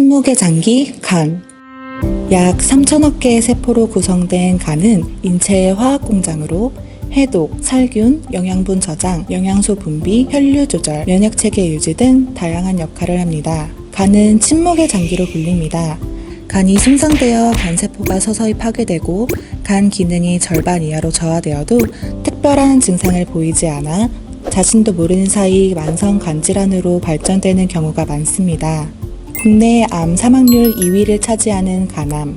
침묵의 장기 간. 약 3천억 개의 세포로 구성된 간은 인체의 화학 공장으로 해독, 살균, 영양분 저장, 영양소 분비, 혈류 조절, 면역 체계 유지 등 다양한 역할을 합니다. 간은 침묵의 장기로 불립니다. 간이 손상되어 간세포가 서서히 파괴되고 간 기능이 절반 이하로 저하되어도 특별한 증상을 보이지 않아 자신도 모르는 사이 만성 간질환으로 발전되는 경우가 많습니다. 국내 암 사망률 2위를 차지하는 간암.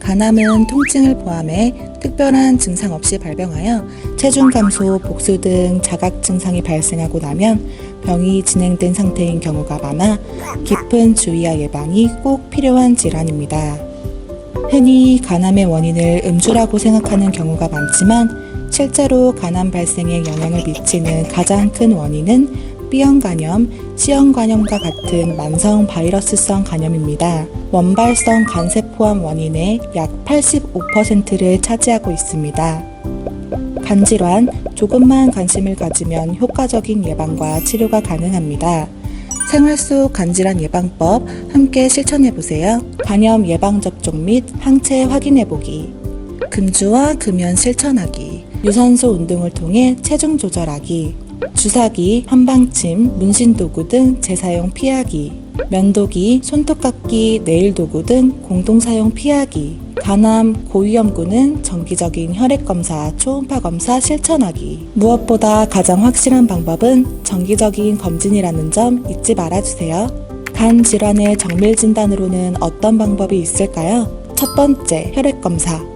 간암은 통증을 포함해 특별한 증상 없이 발병하여 체중 감소, 복수 등 자각 증상이 발생하고 나면 병이 진행된 상태인 경우가 많아 깊은 주의와 예방이 꼭 필요한 질환입니다. 흔히 간암의 원인을 음주라고 생각하는 경우가 많지만 실제로 간암 발생에 영향을 미치는 가장 큰 원인은 B형 간염, C형 간염과 같은 만성 바이러스성 간염입니다. 원발성 간세포암 원인의 약 85%를 차지하고 있습니다. 간질환, 조금만 관심을 가지면 효과적인 예방과 치료가 가능합니다. 생활 속 간질환 예방법 함께 실천해 보세요. 간염 예방 접종 및 항체 확인해 보기. 금주와 금연 실천하기. 유산소 운동을 통해 체중 조절하기. 주사기, 한방침, 문신 도구 등 재사용 피하기. 면도기, 손톱깎이, 네일 도구 등 공동 사용 피하기. 간암, 고위험군은 정기적인 혈액 검사, 초음파 검사 실천하기. 무엇보다 가장 확실한 방법은 정기적인 검진이라는 점 잊지 말아주세요. 간 질환의 정밀 진단으로는 어떤 방법이 있을까요? 첫 번째, 혈액 검사.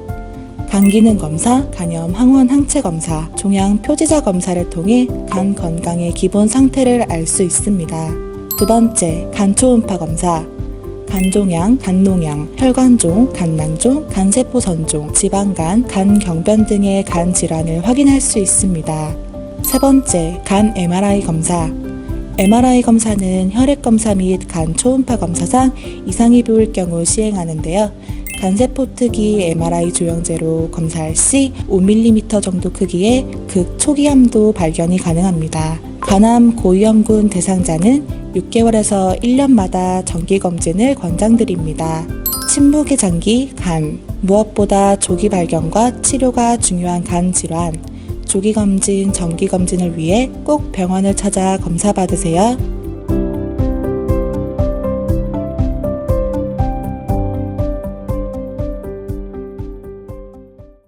간 기능 검사, 간염 항원 항체 검사, 종양 표지자 검사를 통해 간 건강의 기본 상태를 알 수 있습니다. 두 번째, 간 초음파 검사. 간종양, 간농양, 혈관종, 간낭종, 간세포 선종, 지방간, 간경변 등의 간 질환을 확인할 수 있습니다. 세 번째, 간 MRI 검사. MRI 검사는 혈액 검사 및 간 초음파 검사상 이상이 보일 경우 시행하는데요. 간세포 특이 MRI 조영제로 검사할 시 5mm 정도 크기의 극초기암도 발견이 가능합니다. 간암 고위험군 대상자는 6개월에서 1년마다 정기검진을 권장드립니다. 침묵의 장기, 간. 무엇보다 조기 발견과 치료가 중요한 간 질환. 조기 검진, 정기 검진을 위해 꼭 병원을 찾아 검사 받으세요.